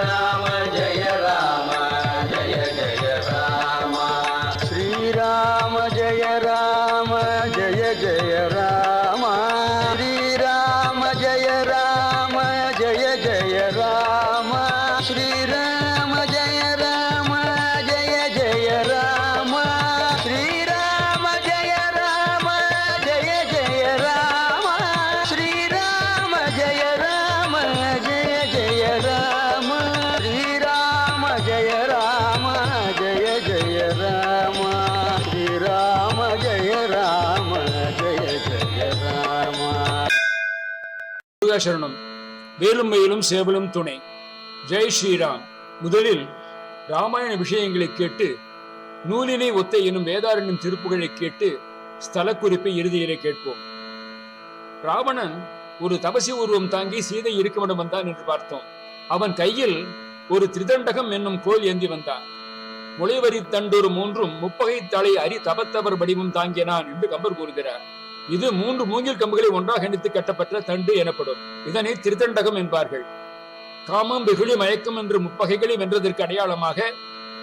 الله முருகாசரணம் வேலும் மயிலும் சேவலும் துணை. ஜெய் ஸ்ரீராம். முதலில் ராமாயண விஷயங்களை கேட்டு நூலினை ஒத்த எனும் வேதாரண்யம் திருப்புகளை கேட்டு ஸ்தல குறிப்பை இறுதியிலே கேட்போம். ராவணன் ஒரு தபசி உருவம் தாங்கி சீதை இருக்குமிடம் வந்தான் என்று பார்த்தோம். அவன் கையில் ஒரு திரிதண்டகம் என்னும் கோல் ஏந்தி வந்தான். முளைவரி தண்டொரு மூன்றும் முப்பகை தலை அரி தபத்தவர் வடிவும் தாங்கினான் என்று கம்பர் கூறுகிறார். இது மூன்று மூங்கில் கம்புகளை ஒன்றாக இணைத்து கட்டப்பட்ட தண்டு எனப்படும். இதனை திருத்தண்டகம் என்பார்கள். காமம் வெகுளி மயக்கம் என்று முப்பகைகளை வென்றதற்கு அடையாளமாக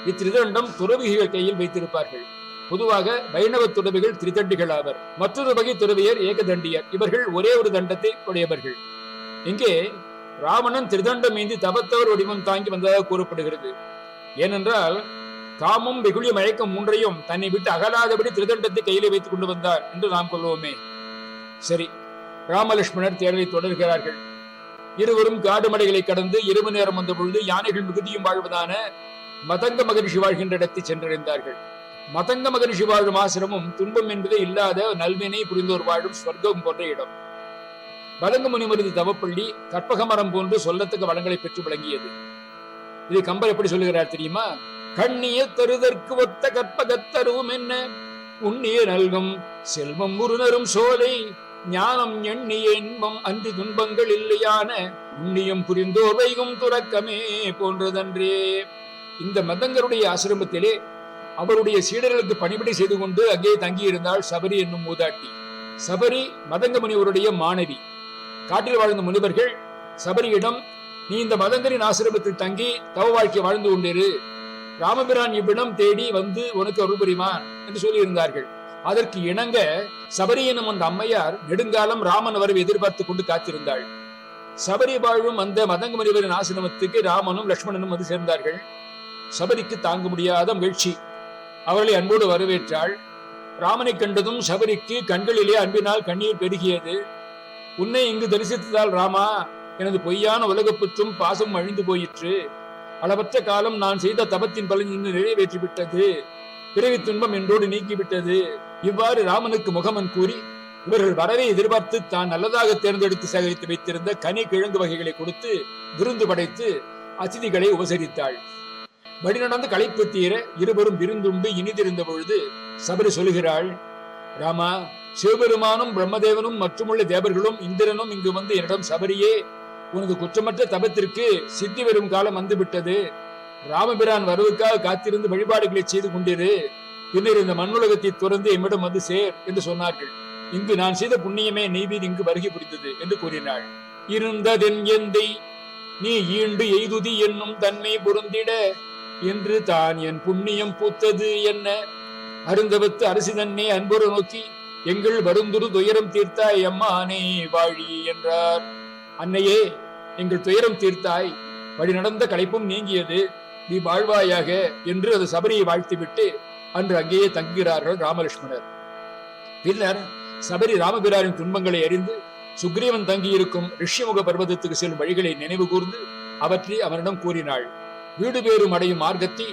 இத்திருதண்டம் துறவிகள் கையில் வைத்திருப்பார்கள். பொதுவாக வைணவ துறவிகள் திரிதண்டிகள் ஆவர். மற்றொரு வகை துறவியர் ஏகதண்டியர். இவர்கள் ஒரே ஒரு தண்டத்தை உடையவர்கள். இங்கே ராவணன் திருதண்டம் ஏந்தி தபத்தவர் வடிவம் தாங்கி வந்ததாக கூறப்படுகிறது. ஏனென்றால் காமும் வெகுளி மயக்கம் மூன்றையும் தன்னை விட்டு அகலாதபடி திருதண்டத்தை கையிலே வைத்துக் கொண்டு வந்தார் என்று நாம் கொள்வோமே. சரி ராமலட்சுமணர் தேடலை தொடர்கிறார்கள். இருவரும் காடு மடைகளை கடந்து இரவு நேரம் வந்த பொழுது யானைகள் மிகுதியும் வாழ்வதான மதங்க மகரிஷி வாழ்கின்ற இடத்தை சென்றடைந்தார்கள். மதங்க மகரிஷி வாழும் ஆசிரமம் துன்பம் என்பதே இல்லாத நல்வினை புரிந்தோர் வாழும் சொர்க்கம் போன்ற இடம். வலங்கு முனிமருது தவப்பள்ளி கற்பக மரம் போன்று சொல்லத்தக்க வளங்களை பெற்று விளங்கியது. இது கம்பர் எப்படி சொல்லுகிறார் தெரியுமா? கண்ணிய தருதற்கு ஒத்த கற்பகத்தருவும் என்ன? உண்ணிய நல்கும் செல்வம் முருனரும் சோலை ஞானம் எண்ணிய இன்பம் அன்றி துன்பங்கள் இல்லையான உண்ணியம் புரிந்தோர் வைகும் துறக்கமே போன்றதன்றே. இந்த மதங்கருடைய ஆசிரமத்திலே அவருடைய சீடர்களுக்கு பணிபடி செய்து கொண்டு அங்கே தங்கியிருந்தாள் சபரி என்னும் மூதாட்டி. சபரி மதங்க முனிவருடைய மாணவி. காட்டில் வாழ்ந்த முனிவர்கள் சபரியிடம் நீ இந்த மதங்கரின் ஆசிரமத்தில் தங்கி தவ வாழ்க்கை வாழ்ந்து கொண்டிரு. ராமபிரான் இவ்விடம் தேடி வந்து உனக்கு அருள் புரிமான் என்று சொல்லியிருந்தார்கள். அதற்கு இணங்க சபரி எனும் அந்த அம்மையார் நெடுங்காலம் ராமன் வரவை எதிர்பார்த்து கொண்டு காத்திருந்தாள். சபரி வாழும் அந்த மதங்க முனிவரின் ஆசிரமத்துக்கு ராமனும் லட்சுமணனும் வந்து சேர்ந்தார்கள். சபரிக்கு தாங்க முடியாத மகிழ்ச்சி. அவர்களை அன்போடு வரவேற்றாள். ராமனை கண்டதும் சபரிக்கு கண்களிலே அன்பினால் கண்ணீர் பெருகியது. உன்னை இங்கு தரிசித்ததால் ராமா எனது பொய்யான உலகப்புற்றும் பாசம் அழிந்து போயிற்று. அளவற்ற காலம் நான் செய்த தபத்தின் பலன் இன்று நிறைவேற்றி விட்டது பிறவி துன்பம் என்றோடு நீக்கிவிட்டது. இவ்வாறு ராமனுக்கு முகமன் கூறி இவர்கள் வரவை எதிர்பார்த்து தான் நல்லதாக தேர்ந்தெடுத்து சேகரித்து வைத்திருந்த கனி கிழங்கு வகைகளை கொடுத்து விருந்து படைத்து அதிதிகளை உபசரித்தாள். வழிநடந்து களைப்பு தீர இருவரும் விருந்துண்டு இனிதிருந்த பொழுது சபரி சொல்லுகிறாள் ராமா சிவபெருமானும் பிரம்மதேவனும் மற்றுமுள்ள தேவர்களும் இந்திரனும் இங்கு வந்து என்னிடம் சபரியே உனது குற்றமற்ற தபத்திற்கு சித்தி வரும் காலம் வந்துவிட்டது. ராமபிரான் வரவுக்காக காத்திருந்து வழிபாடுகளை செய்து கொண்டிரு. பின்னர் இந்த மண்ணுலகத்தை துறந்து எம்மிடம் வந்து சேர் என்று சொன்னார்கள். இங்கு நான் செய்த புண்ணியமே நீவீர் இங்கு வருகை புரிந்தது என்று கூறினாள். இருந்ததென் எந்தை நீ ஈண்டு எய்துதி என்னும் தன்மை பொருந்திட. என்று தான் என் புண்ணியம் பூத்தது என்ன? அருந்தவத்து அரசி தன்னை அன்புற நோக்கி எங்கள் வருந்துரு துயரம் தீர்த்தாய் அம்மானே வாழி என்றார். அன்னையே எங்கள் துயரம் தீர்த்தாய். வழி நடந்த களைப்பும் நீங்கியது. நீ வாழ்வாயாக என்று அது சபரியை வாழ்த்திவிட்டு அன்று அங்கேயே தங்குகிறார்கள் ராமலட்சுமணர் பின்னர் சபரி ராமபிராரின் துன்பங்களை அறிந்து சுக்ரீவன் தங்கியிருக்கும் ரிஷ்யமுக பர்வதத்துக்கு செல்லும் வழிகளை நினைவு கூர்ந்து அவற்றை அவனிடம் கூறினாள். வீடு பேரும் அடையும் மார்க்கத்தை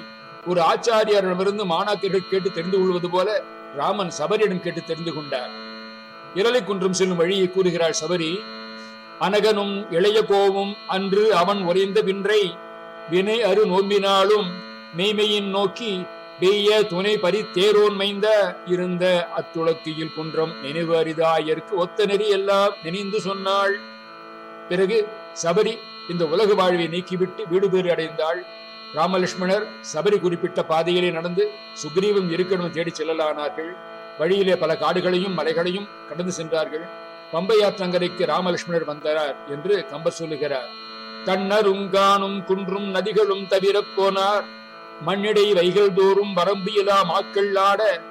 ஒரு ஆச்சாரியரிடமிருந்து மாணாக்கர்கள் கேட்டு தெரிந்து கொள்வது போல ராமன் சபரியிடம் கேட்டு தெரிந்து கொண்டார். இரலை குன்றம் செல்லும் வழியை கூறுகிறாள் சபரி அனகனும் இளைய கோவும் அன்று அவன் உறைந்த பின்றை வினை அரு நோம்பினாலும் மெய்மையின் நோக்கி பெய்ய துணை பரி தேரோன்மைந்த இருந்த அத்துளத்தியில் குன்றம் நினைவு அரிதாயருக்கு ஒத்த நெறி எல்லாம் நினைந்து சொன்னாள். பிறகு சபரி இந்த உலக வாழ்வை நீக்கிவிட்டு வீடுபேறு அடைந்தாள். ராமலட்சுமணர் சபரி குறிப்பிட்ட பாதையிலே நடந்து சுக்ரீவன் இருக்கணும் தேடி செல்லலானார்கள். வழியிலே பல காடுகளையும் மலைகளையும் கடந்து சென்றார்கள். பம்பை ஆற்றங்கரைக்கு ராமலட்சுமணர் வந்தார் என்று கம்பர் சொல்லுகிறார். தன்னருங்கானும் குன்றும் நதிகளும் தவிரப் போனார். மண்ணிடை வைகள் தோறும் வரம்பியலா மாக்கள் ஆட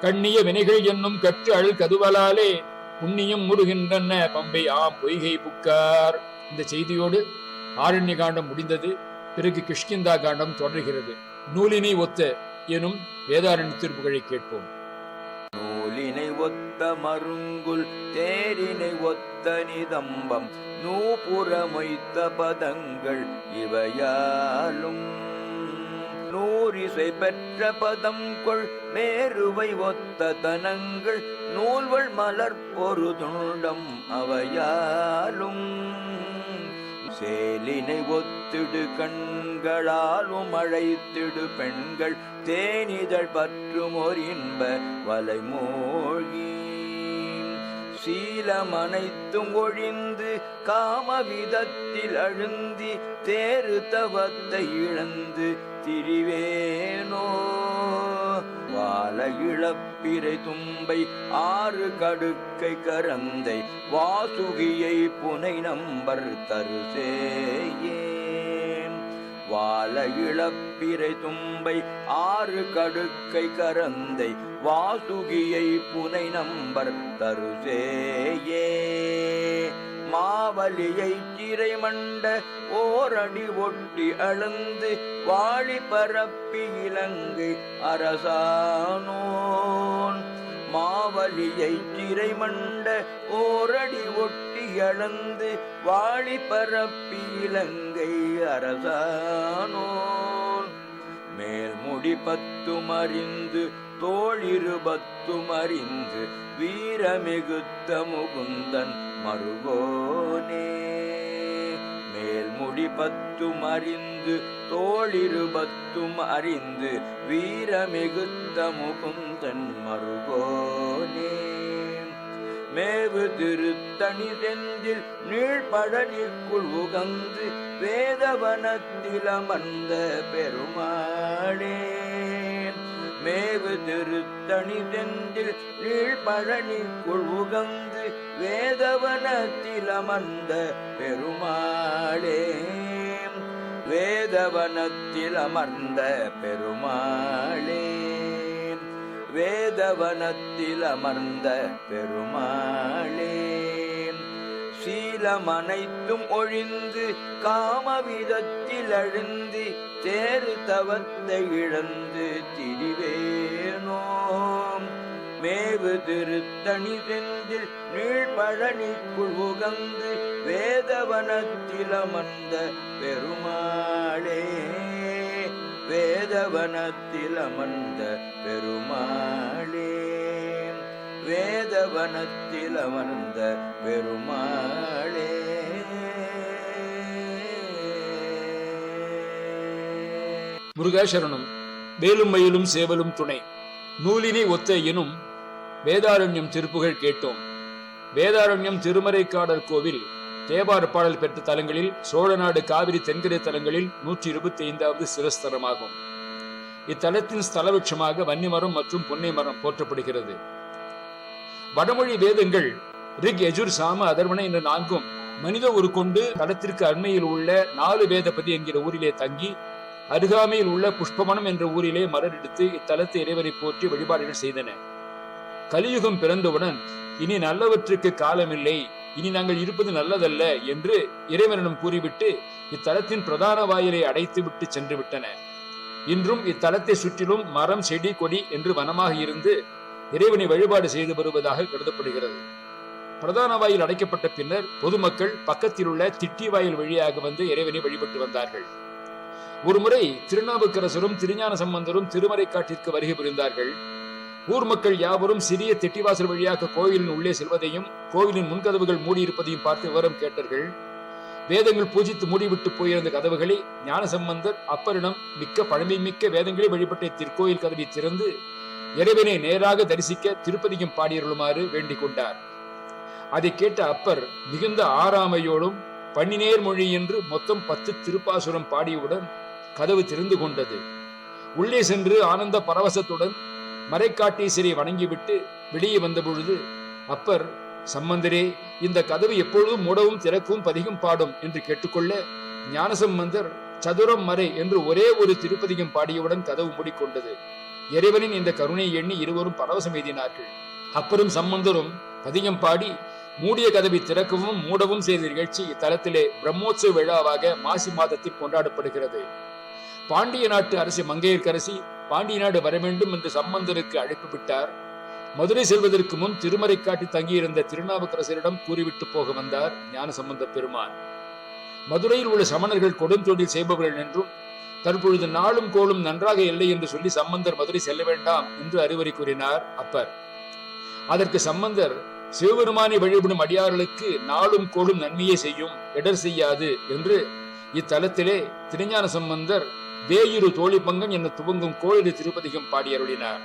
கண்ணிய வினைகள் என்னும் கற்று அழல் கதுவலாலே புண்ணியம் முருகின்றன பம்பை ஆம் பொய்கை புக்கார். இந்த செய்தியோடு ஆரண்ய காண்டம் முடிந்தது. பிறகு கிஷ்கிந்தா காண்டம் தொடர்கிறது. நூலினை ஒத்த எனும் வேதாரண்ய திருப்புகழை கேட்போம். நூலினை ஒத்த மருங்குல் தேரினை ஒத்த நிதம்பம் நூபுறமொய்த்த பதங்கள் இவையாலும் நூறிசை பெற்ற பதம் கொள் மேருவை ஒத்த தனங்கள் நூல்வள் மலர் பொருதுண்டம் அவையாலும் சேலினை ஒத்திடு கண்களால் உமழைத்திடு பெண்கள் தேனிதழ் பற்றும் ஒரு இன்ப வலைமூழ்கி சீலம் அனைத்தும் ஒழிந்து காமவிதத்தில் அழுந்தி தேறு தவத்தை இழந்து திரிவேனோ? வாழ இழப்பிரை தும்பை ஆறு கடுக்கை கரந்தை வாசுகியை புனை நம்பர் தருசேயே. வாழ இழப்பிரை தும்பை ஆறு கடுக்கை கரந்தை வாசுகியை புனை நம்பர் தருசேயே. மாவலியை சிறை மண்ட ஓரடி ஒட்டி அளந்து வாழி பரப்பி இலங்கை அரசானோன். மாவலியை சிறை மண்ட ஓரடி ஒட்டி அளந்து வாழி பரப்பி இலங்கை அரசானோன். மேல்முடி பத்தும் அறிந்து தோழிரு பத்தும் அறிந்து வீரமிகுத்த முகுந்தன் மருகோனே மேல்முடி பத்தும் அறிந்து தோழிரு பத்தும் அறிந்து வீரமிகுத்த முகுந்தன் மருகோனே மேவு திருத்தணி செந்தில் நீழ்பழனிக்குள் உகந்து வேதவனத்தில் அமர்ந்த பெருமாளே. மேவு திருத்தணி செந்தில் நீழ்பழனிக்குள் உகந்து வேதவனத்தில் அமர்ந்த பெருமாளே. வேதவனத்தில் அமர்ந்த பெருமாளே. வேதவனத்தில் அமர்ந்த பெருமாளே. சீலமனைத்தும் ஒழிந்து காமவிதத்தில் அழுந்து தேறு தவத்தை இழந்து திரிவேனோம் மேவு திருத்தணி செந்தில் நீழ்பழனிக்குள் உகந்து வேதவனத்தில் அமர்ந்த பெருமாளே. வேதவனத்தில் அமர்ந்த பெருமாளே. வேதவனத்தில் அமர்ந்த பெருமாளே. முருகாசரணம் வேலும் மயிலும் சேவலும் துணை. நூலினை ஒத்த எனும் வேதாரண்யம் திருப்புகழ் கேட்டோம். வேதாரண்யம் திருமறைக்காடர் கோவில் தேவார பாடல் பெற்ற தலங்களில் சோழநாடு காவிரி தென்கரை தலங்களில் நூற்றி இருபத்தி ஐந்தாவது சிரஸ்தலமாகும். இத்தலத்தின் ஸ்தலவிருட்சமாக வன்னிமரம் மற்றும் பொன்னை மரம் போற்றப்படுகிறது. வடமொழி வேதங்கள் ரிக் எஜுர் சாம அதர்வன என்ற நான்கும் மனித ஒரு கொண்டு தலத்திற்கு அண்மையில் உள்ள நாலு வேதபதி என்கிற ஊரிலே தங்கி அருகாமையில் உள்ள புஷ்பவனம் என்ற ஊரிலே மலர் எடுத்து இத்தலத்தை இறைவரை போற்றி வழிபாடுகள் செய்தன. கலியுகம் பிறந்தவுடன் இனி நல்லவற்றுக்கு காலமில்லை இனி நாங்கள் இருப்பது நல்லதல்ல என்று இறைவனிடம் கூறிவிட்டு இத்தலத்தின் பிரதான வாயிலை அடைத்து விட்டு சென்று விட்டன இன்றும் இத்தலத்தை சுற்றிலும் மரம் செடி கொடி என்று வனமாக இருந்து இறைவனை வழிபாடு செய்து வருவதாக கருதப்படுகிறது. பிரதான வாயில் அடைக்கப்பட்ட பின்னர் பொதுமக்கள் பக்கத்தில் உள்ள திட்டி வாயில் வழியாக வந்து இறைவனை வழிபட்டு வந்தார்கள். ஒருமுறை திருநாவுக்கரசரும் திருஞான சம்பந்தரும் திருமறைக்காட்டிற்கு வருகை புரிந்தார்கள். ஊர் மக்கள் யாவரும் சிறிய திட்டிவாசல் வழியாக கோயிலின் உள்ளே செல்வதையும் கோவிலின் முன்கதவுகள் மூடியிருப்பதையும் பார்த்து விவரம் கேட்டார்கள். வேதங்கள் பூஜித்து மூடிவிட்டு போயிருந்த கதவுகளை ஞானசம்பந்தர் அப்பரிடம் மிக்க பழமை மிக்க வேதங்களை வழிபட்ட திருக்கோயில் கதவை திறந்து இறைவனை நேராக தரிசிக்க திருப்பதியும் பாடியருளுமாறு வேண்டிக் கொண்டார் அதை கேட்ட அப்பர் மிகுந்த ஆறாமையோடும் பன்னினேர் மொழி என்று மொத்தம் பத்து திருப்பாசுரம் பாடியவுடன் கதவு திறந்து கொண்டது. உள்ளே சென்று ஆனந்த பரவசத்துடன் மறைக்காட்டீசரை வணங்கிவிட்டு வெளியே வந்த பொழுது அப்பர் சம்பந்தரே இந்த கதவு எப்பொழுதும் மூடவும் திறக்கவும் பதிகம் பாடும் என்று கேட்டுக்கொள்ள ஞானசம்பந்தர் சதுரம் மறை என்று ஒரே ஒரு திருப்பதிகம் பாடியவுடன் கதவு மூடிக்கொண்டது. இறைவனின் இந்த கருணை எண்ணி இருவரும் பரவசம் எய்தினார்கள். அப்பரும் சம்பந்தரும் பதிகம் பாடி மூடிய கதவை திறக்கவும் மூடவும் செய்த நிகழ்ச்சி இத்தலத்திலே பிரம்மோற்சவ விழாவாக மாசி மாதத்தில் கொண்டாடப்படுகிறது. பாண்டிய நாட்டு அரசி மங்கையர்க்கரசி பாண்டிய நாடு வர வேண்டும் என்று சம்பந்தருக்கு அழைப்பு விட்டார் மதுரை செல்வதற்கு முன் திருமறை காட்டி தங்கியிருந்த திருநாவுக்கரசரிடம் கூறிவிட்டு போக வந்தார் ஞானசம்பந்த பெருமான். மதுரையில் உள்ள சமணர்கள் கொடுந்தொழில் செய்பவர்கள் என்றும் தற்பொழுது நாளும் கோளும் நன்றாக இல்லை என்று சொல்லி சம்பந்தர் மதுரை செல்ல வேண்டாம் என்று அறிவுரை கூறினார் அப்பர். அதற்கு சம்பந்தர் சிவபெருமானை வழிபடும் அடியார்களுக்கு நாளும் கோளும் நன்மையே செய்யும் இடர் செய்யாது என்று இத்தலத்திலே திருஞான சம்பந்தர் வேயிரு தோழி பங்கம் என துவங்கும் கோயிலு திருப்பதிகம் பாடியருளினார்.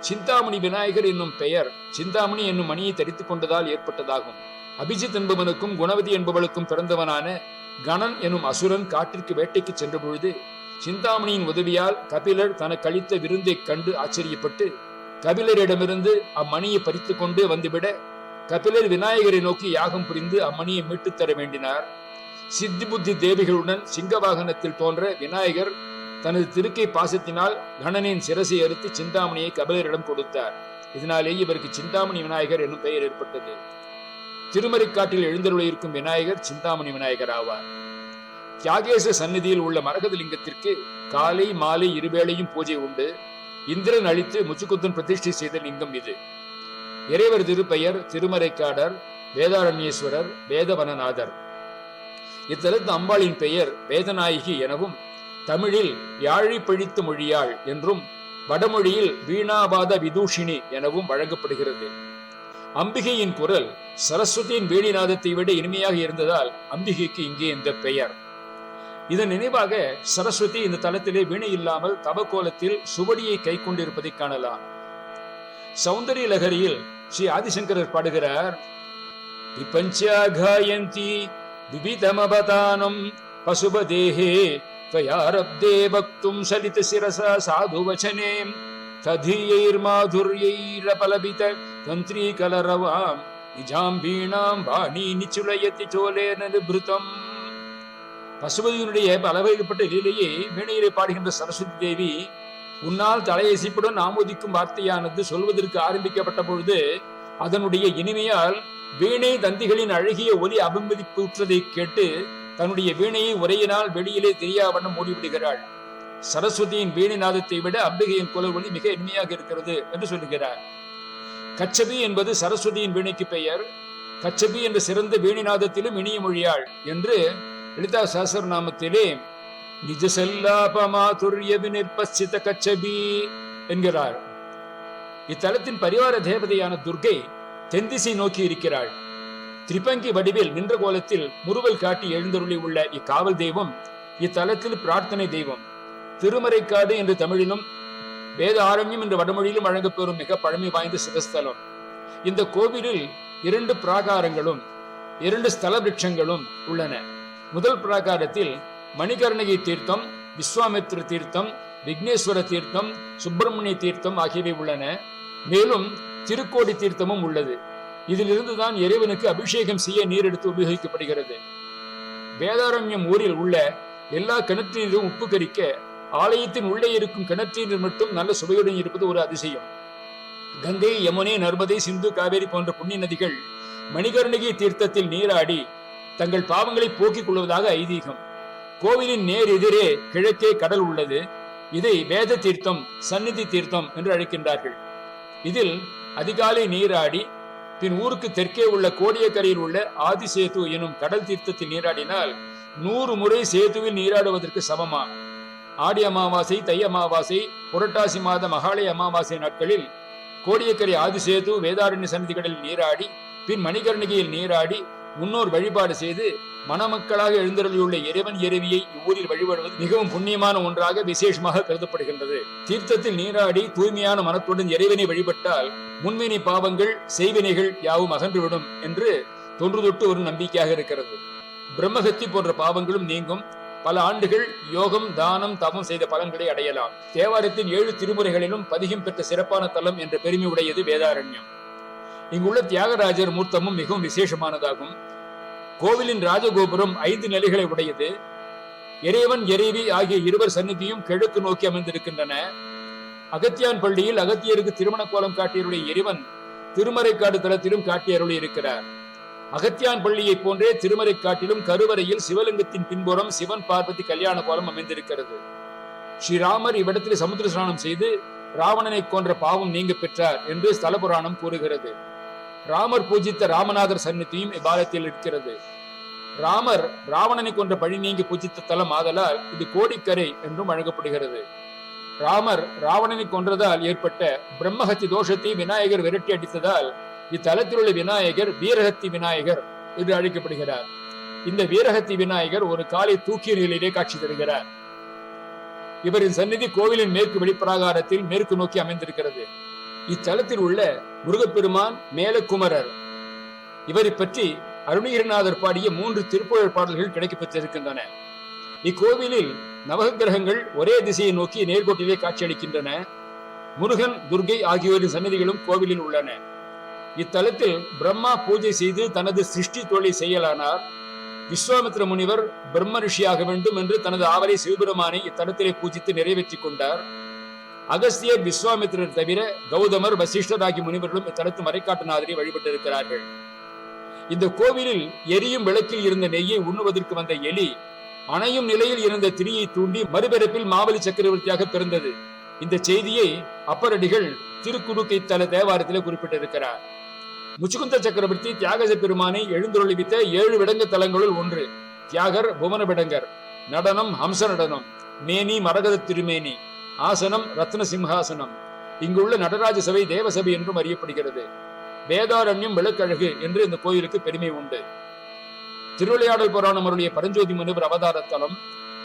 சிந்தாமணி விநாயகர் என்னும் பெயர் சிந்தாமணி என்னும் மணியை தரித்துக் கொண்டதால் ஏற்பட்டதாகும். அபிஜித் என்பவனுக்கும் குணவதி என்பவளுக்கும் பிறந்தவனான கணன் எனும் அசுரன் காட்டிற்கு வேட்டைக்கு சென்ற பொழுது சிந்தாமணியின் உதவியால் கபிலர் தனக்கு அளித்த விருந்தை கண்டு ஆச்சரியப்பட்டு கபிலரிடமிருந்து அம்மணியை பறித்து கொண்டு வந்துவிட கபிலர் விநாயகரை நோக்கி யாகம் புரிந்து அம்மணியை மீட்டுத் தர வேண்டினார். சித்தி புத்தி தேவிகளுடன் சிங்க வாகனத்தில் தோன்ற விநாயகர் தனது திருக்கை பாசத்தினால் கணனின் சிரசை அறுத்து சிந்தாமணியை கபிலரிடம் கொடுத்தார். இதனாலேயே இவருக்கு சிந்தாமணி விநாயகர் என்னும் பெயர் ஏற்பட்டது. திருமறைக்காட்டில் எழுந்தருள இருக்கும் விநாயகர் சிந்தாமணி விநாயகர் ஆவார். தியாகேச சந்நிதியில் உள்ள மரகத லிங்கத்திற்கு காலை மாலை இருவேளையும் பூஜை உண்டு. இந்திரன் அளித்து முச்சுக்குத்தன் பிரதிஷ்டை செய்த லிங்கம் இது. இறைவர் திருப்பெயர் திருமறைக்காடர் வேதாரண்யேஸ்வரர் வேதவனநாதர். இத்தலத்து அம்பாளின் பெயர் வேதநாயகி எனவும் தமிழில் யாழி பிழித்து மொழியாள் என்றும் வடமொழியில் வீணாபாத விதூஷினி எனவும் வழங்கப்படுகிறது. அம்பிகையின் குரல் சரஸ்வதியின் வேணிநாதத்தை விட இனிமையாக இருந்ததால் அம்பிகைக்கு இங்கே இந்த பெயர். இதன் நினைவாக சரஸ்வதி இந்த தலத்திலே வீணை இல்லாமல் தவக்கோலத்தில் சுவடியை கை கொண்டிருப்பதை காணலாம். சௌந்தரிய லகரியில் ஸ்ரீ ஆதிசங்கரர் பாடுகிறார் விபஞ்சாகாயந்தி விவிதமபதானம் பசுபதேஹே त्वयारब्धे वक्तुं सलितशिरसा साधुवचने तधीयैर्माधुर्यैरपलभित तन्त्रीकलरवाम् निजां வீணாं வாணி நிச்சுலயத்தி சோலேன நிபிருத்தம் பசுபதியினுடைய பலவகைப்பட்ட லீலையை வீணையிலே பாடுகின்ற சரஸ்வதி தேவி உன்னால் தலையசிப்புடன் ஆமோதிக்கும் வார்த்தையானது சொல்வதற்கு ஆரம்பிக்கப்பட்ட பொழுது அதனுடைய இனிமையால் வீணை தந்திகளின் அழகிய ஒலி அபிமதிப்புற்றதை கேட்டு தன்னுடைய வீணையை உரையினால் வெளியிலே தெரியாவண்ணம் மூடிவிடுகிறாள். சரஸ்வதியின் வீணை நாதத்தை விட அம்பிகையின் குரல் ஒலி மிக இனிமையாக இருக்கிறது என்று சொல்லுகிறார். கச்சபி என்பது சரஸ்வதியின் வீணைக்கு பெயர். கச்சபி என்ற சிறந்த வீணிநாதத்திலும் இனிய மொழியாள் என்று லலிதா சஹஸ்ரநாமத்திலே நிஜ செல்லாபமாதுரிய கச்சபி என்கிறார். இத்தலத்தின் பரிவார தேவதையான துர்கை தென்திசை நோக்கி இருக்கிறாள். திரிபங்கி வடிவில் நின்ற கோலத்தில் முறுவல் காட்டி எழுந்தருளி உள்ள இக்காவல் தெய்வம் இத்தலத்தில் பிரார்த்தனை தெய்வம். திருமறைக்காடு என்று தமிழிலும் வேத ஆரண்யம் என்று வடமொழியிலும் வழங்கப்பெறும் மிக பழமை வாய்ந்த சிவஸ்தலம். இந்த கோவிலில் இரண்டு பிராகாரங்களும் இரண்டு ஸ்தல விருட்சங்களும் உள்ளன. முதல் பிராகாரத்தில் மணிகர்ணகி தீர்த்தம் விஸ்வாமித்ர தீர்த்தம் விக்னேஸ்வர தீர்த்தம் சுப்பிரமணிய தீர்த்தம் ஆகியவை உள்ளன. மேலும் திருக்கோடி தீர்த்தமும் உள்ளது. இதிலிருந்துதான் இறைவனுக்கு அபிஷேகம் செய்ய நீர் எடுத்து உபயோகிக்கப்படுகிறது. வேதாரண்யம் ஊரில் உள்ள எல்லா கிணற்றினரும் உப்பு கரிக்க ஆலயத்தின் உள்ளே இருக்கும் கிணற்றினர் மட்டும் நல்ல சுவையுடன் இருப்பது ஒரு அதிசயம். கங்கை யமுனை நர்மதை சிந்து காவேரி போன்ற புண்ணிய நதிகள் மணிகர்ணிகை தீர்த்தத்தில் நீராடி தங்கள் பாவங்களை போக்கிக் கொள்வதாக ஐதீகம். கோவிலின் நேர் எதிரே கிழக்கே கடல் உள்ளது. இதை வேத தீர்த்தம் சந்நிதி தீர்த்தம் என்று அழைக்கின்றார்கள். இதில் அதிகாலை நீராடி பின் ஊருக்கு தெற்கே உள்ள கோடியக்கரையில் உள்ள ஆதிசேது எனும் கடல் தீர்த்தத்தில் நீராடினால் நூறு முறை சேதுவில் நீராடுவதற்கு சமமா ஆடி அமாவாசை தை அமாவாசை புரட்டாசி மாத மகாலய அமாவாசை நாட்களில் கோடியக்கரை ஆதிசேது வேதாரண்ய சந்நிதிகளில் நீராடி பின் மணிகர்ணிகையில் நீராடி முன்னோர் வழிபாடு செய்து மணமக்களாக எழுந்தருளியுள்ள இறைவன் இறைவியை இவ்வூரில் வழிபடுவது மிகவும் புண்ணியமான ஒன்றாக விசேஷமாக கருதப்படுகின்றது. தீர்த்தத்தில் நீராடி தூய்மையான மனத்துடன் இறைவனை வழிபட்டால் முன்வினை பாவங்கள் செய்வினைகள் யாவும் அகன்றுவிடும் என்று தொன்றுதொட்டு ஒரு நம்பிக்கையாக இருக்கிறது. பிரம்மகத்தி போன்ற பாவங்களும் நீங்கும். பல ஆண்டுகள் யோகம் தானம் தவம் செய்த பலன்களை அடையலாம். தேவாரத்தின் ஏழு திருமுறைகளிலும் பதிகம் பெற்ற சிறப்பான தலம் என்ற பெருமை உடையது வேதாரண்யம். இங்குள்ள தியாகராஜர் மூர்த்தமும் மிகவும் விசேஷமானதாகும். கோவிலின் ராஜகோபுரம் ஐந்து நிலைகளை உடையது. இறைவன் இறைவி ஆகிய இருவர் சந்நிதியும் கிழக்கு நோக்கி அமைந்திருக்கின்றன. அகத்தியான் பள்ளியில் அகத்தியருக்கு திருமண கோலம் காட்டியருடைய இறைவன் திருமறைக்காடு தலத்திலும் காட்டியருளி இருக்கிறார் அகத்தியான் பள்ளியை போன்றே திருமறைக்காட்டிலும் கருவறையில் சிவலிங்கத்தின் பின்புறம் சிவன் பார்வதி கல்யாண கோலம் அமைந்திருக்கிறது. ஸ்ரீராமர் இவ்விடத்தில் சமுத்திர ஸ்நானம் செய்து ராவணனை கொன்ற பாவம் நீங்க பெற்றார் என்று ஸ்தல புராணம் கூறுகிறது. ராமர் பூஜித்த ராமநாதர் சந்நிதியும் இவ்வாலயத்தில் இருக்கிறது. ராமர் ராவணனை கொன்ற பழி நீங்கி பூஜித்த தலம் ஆதலால் இது கோடிக்கரை என்றும் வழங்கப்படுகிறது ராமர் ராவணனை கொன்றதால் ஏற்பட்ட பிரம்மஹத்தி தோஷத்தை விநாயகர் விரட்டி அடித்ததால் இத்தலத்தில் உள்ள விநாயகர் வீரஹத்தி விநாயகர் என்று அழைக்கப்படுகிறார். இந்த வீரஹத்தி விநாயகர் ஒரு காலை தூக்கிய நிலையிலே காட்சி தருகிறார். இவரின் சந்நிதி கோவிலின் மேற்கு வெளிப்பிராகாரத்தில் மேற்கு நோக்கி அமைந்திருக்கிறது. இத்தலத்தில் உள்ள முருகப்பெருமான் மேலக்குமரர் இவரை பற்றி அருணகிரிநாதர் பாடிய மூன்று திருப்புழல் பாடல்கள் கிடைக்கப்பெற்றிருக்கின்றன. இக்கோவிலில் நவகிரகங்கள் ஒரே திசையை நோக்கி நேர்கோட்டிலே காட்சியளிக்கின்றன. முருகன் துர்கை ஆகியோரின் சன்னதிகளும் கோவிலில் உள்ளன. இத்தலத்தில் பிரம்மா பூஜை செய்து தனது சிருஷ்டி தொழிலை செய்யலானார். விஸ்வாமித்ர முனிவர் பிரம்ம ரிஷியாக வேண்டும் என்று தனது ஆவலை சிவபெருமானை இத்தலத்திலே பூஜித்து நிறைவேற்றிக் கொண்டார். அகஸ்தியர் விஸ்வாமித்திரர் தவிர கௌதமர் வசிஷ்டர் ஆகிய முனிவர்களும் இத்தலத்து மறைக்காட்டுநாதரை வழிபட்டிருக்கிறார்கள். இந்த கோவிலில் எரியும் விளக்கில் இருந்த நெய்யை உண்ணுவதற்கு வந்த எலி அணையும் நிலையில் இருந்த திரியை தூண்டி மறுபிறப்பில் மாவலி சக்கரவர்த்தியாக பிறந்தது. இந்த செய்தியை அப்பரடிகள் திருக்குறுக்கை தல தேவாரத்திலே குறிப்பிட்டிருக்கிறார். முச்சுகுந்த சக்கரவர்த்தி தியாகச பெருமானை எழுந்தொழிவித்த ஏழு விடங்க தலங்களுள் ஒன்று தியாகர் புவன விடங்கர் நடனம் ஹம்ச நடனம் மேனி மரகத திருமேனி. ஆசனம் ரத்ன சிம்ஹாசனம். இங்குள்ள நடராஜ சபை தேவசபை என்றும் அறியப்படுகிறது. வேதாரண்யம் விளக்கழகு என்று இந்த கோயிலுக்கு பெருமை உண்டு. திருவிளையாடல் புராணம் அருளிய பரஞ்சோதி முனிவர் அவதாரத்தலம்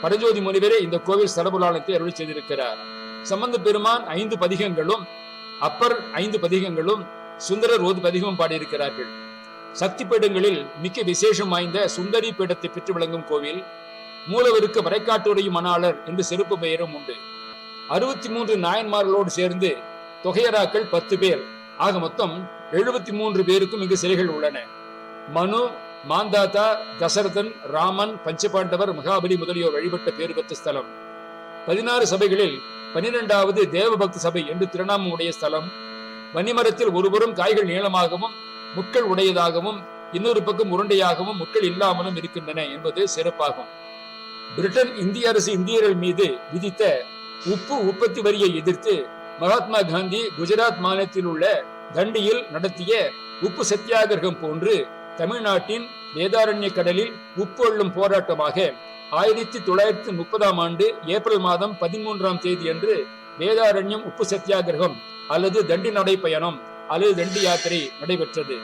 பரஞ்சோதி முனிவரே இந்த கோவில் ஸ்தலபுராணத்தை அருள் செய்திருக்கிறார். சம்பந்த பெருமான் ஐந்து பதிகங்களும் அப்பர் ஐந்து பதிகங்களும் சுந்தரர் ஒரு பதிகமும் பாடியிருக்கிறார்கள். சக்தி பீடங்களில் மிக்க விசேஷம் வாய்ந்த சுந்தரி பீடத்தை பெற்று விளங்கும் கோவில். மூலவருக்கு மறைக்காட்டுரையும் மணாளர் என்று சிறப்பு பெயரும் உண்டு. அறுபத்தி மூன்று நாயன்மார்களோடு சேர்ந்து தொகையராக்கள் பத்து பேர். ஆக மொத்தம் எழுபத்தி மூன்று பேருக்கும் இங்கு சிலைகள் உள்ளன. மனு மாந்தாதா தசரதன் ராமன் பஞ்சபாண்டவர் மகாபலி முதலியோர் வழிபட்ட பேறு பெற்ற ஸ்தலம். பதினாறு சபைகளில் பனிரெண்டாவது தேவபக்த சபை என்று திருநாமம் உடைய ஸ்தலம். வன்னிமரத்தில் ஒருபுறம் காய்கள் நீளமாகவும் முட்கள் உடையதாகவும் இன்னொரு பக்கம் உருண்டையாகவும் முட்கள் இல்லாமலும் இருக்கின்றன என்பது சிறப்பாகும். பிரிட்டன் இந்திய அரசு இந்தியர்கள் மீது விதித்த உப்பு உற்பத்தி வரியை எதிர்த்து மகாத்மா காந்தி குஜராத் மாநிலத்தில் உள்ள தண்டியில் நடத்திய உப்பு சத்தியாகிரகம் போன்று தமிழ்நாட்டின் வேதாரண்ய கடலில் உப்பு அள்ளும் போராட்டமாக ஆயிரத்தி தொள்ளாயிரத்தி முப்பதாம் ஆண்டு ஏப்ரல் மாதம் பதிமூன்றாம் தேதி அன்று வேதாரண்யம் உப்பு சத்தியாகிரகம் அல்லது தண்டி நடைப்பயணம் அல்லது தண்டி யாத்திரை நடைபெற்றது.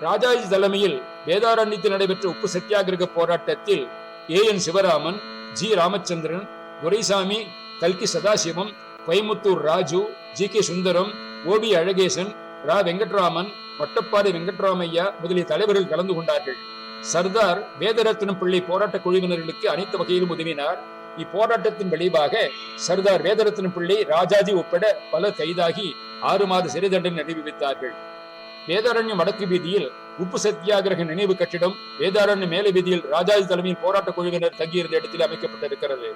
ராஜாஜி தலைமையில் வேதாரண்யத்தில் நடைபெற்ற உப்பு சத்தியாகிரக போராட்டத்தில் A N Sivaraman G Ramachandran Duraisamy கல்கி Sadasivam Coimbatore Raju G K Sundaram O P Alagesan ரா வெங்கட்ராமன் வட்டப்பாடி வெங்கட்ராமையா முதலிய தலைவர்கள் கலந்து கொண்டார்கள். சர்தார் வேதரத்னம் பிள்ளை போராட்ட குழுவினர்களுக்கு அனைத்து வகையிலும் உதவினார். இப்போராட்டத்தின் விளைவாக சர்தார் வேதரத்னம் பிள்ளை ராஜாஜி உட்பட பலர் கைதாகி ஆறு மாத சிறை தண்டனை அனுபவித்தார்கள். வேதாரண்யம் வடக்கு வீதியில் உப்பு சத்தியாகிரக நினைவு கட்டிடம் வேதாரண்யம் மேல வீதியில் ராஜாஜி தலைமையின் போராட்ட குழுவினர் தங்கியிருந்த இடத்தில் அமைக்கப்பட்டிருக்கிறது.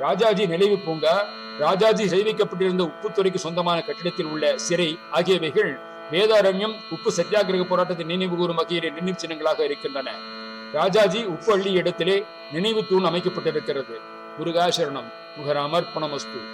ராஜாஜி நினைவு பூங்கா ராஜாஜி செய்விக்கப்பட்டிருந்த உப்புத்துறைக்கு சொந்தமான கட்டிடத்தில் உள்ள சிறை ஆகியவைகள் வேதாரண்யம் உப்பு சத்தியாகிரக போராட்டத்தை நினைவு கூறும் வகையிலே நினைவு சின்னங்களாக இருக்கின்றன. ராஜாஜி உப்பு அள்ளி இடத்திலே நினைவு தூண் அமைக்கப்பட்டிருக்கிறது. முருகாசரணம் முகராமர்ப்பணமஸ்து